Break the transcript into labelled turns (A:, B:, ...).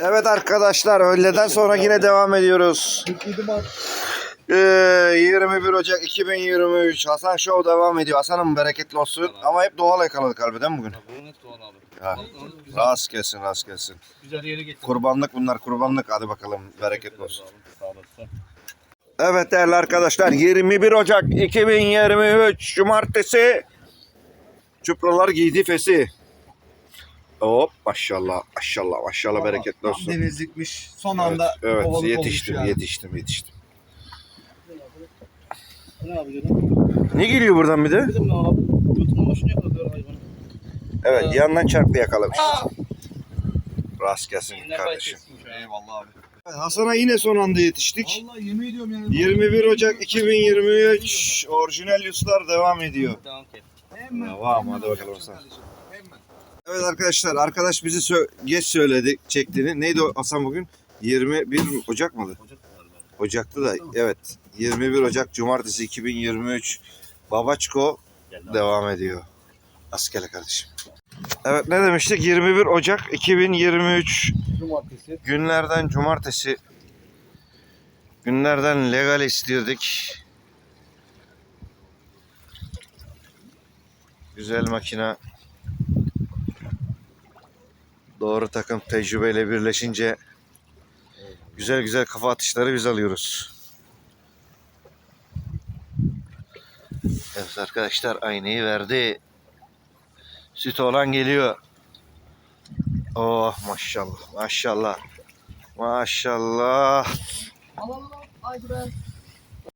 A: Evet arkadaşlar öğleden sonra yine devam ediyoruz. Ee, 21 Ocak 2023 Hasan Show devam ediyor. Hasan'ım bereketli olsun. Ama hep doğal yakaladık galiba değil mi bugün?
B: Bunun hep doğal abi.
A: Ha. Rast gelsin rast gelsin.
B: güzel yere getir.
A: Kurbanlık bunlar kurbanlık. Hadi bakalım bereketli olsun.
B: Sağ olasın.
A: Evet değerli arkadaşlar 21 Ocak 2023 Cumartesi Çupralar giydi fesi. Hop maşallah maşallah maşallah bereketli olsun.
C: Denizlikmiş. Son
A: Evet,
C: anda
A: evet
C: kovalık olmuş
A: yetiştim
C: yani.
A: yetiştim yetiştim.
B: Ne abi?
A: Ne geliyor buradan bir de?
B: Dedim ne abi? Götüne başını yakalıyor hayvanı.
A: Evet yandan çarptı yakalamış. Rast gelsin kardeşim.
C: Eyvallah abi.
A: Evet, Hasan'a yine son anda yetiştik.
C: Vallahi yemin ediyorum yani.
A: 21 Ocak 2023 orijinal yuslar devam ediyor.
B: Tamam.
A: Tamam, hadi bakalım
C: Hemen.
A: Evet arkadaşlar arkadaş bizi sö- geç söyledi çektiğini. Neydi o Hasan bugün? 21 Ocak mıydı?
B: Ocak galiba.
A: Ocak'ta da evet 21 Ocak Cumartesi 2023 Babaçko devam ediyor. Askere kardeşim. Evet ne demiştik? 21 Ocak 2023
C: Cumartesi.
A: günlerden cumartesi günlerden legal istiyorduk. Güzel makina. Doğru takım tecrübeyle birleşince güzel güzel kafa atışları biz alıyoruz. Evet arkadaşlar aynayı verdi. Süt olan geliyor. Oh maşallah maşallah. Maşallah.
C: Al al al. Haydi be.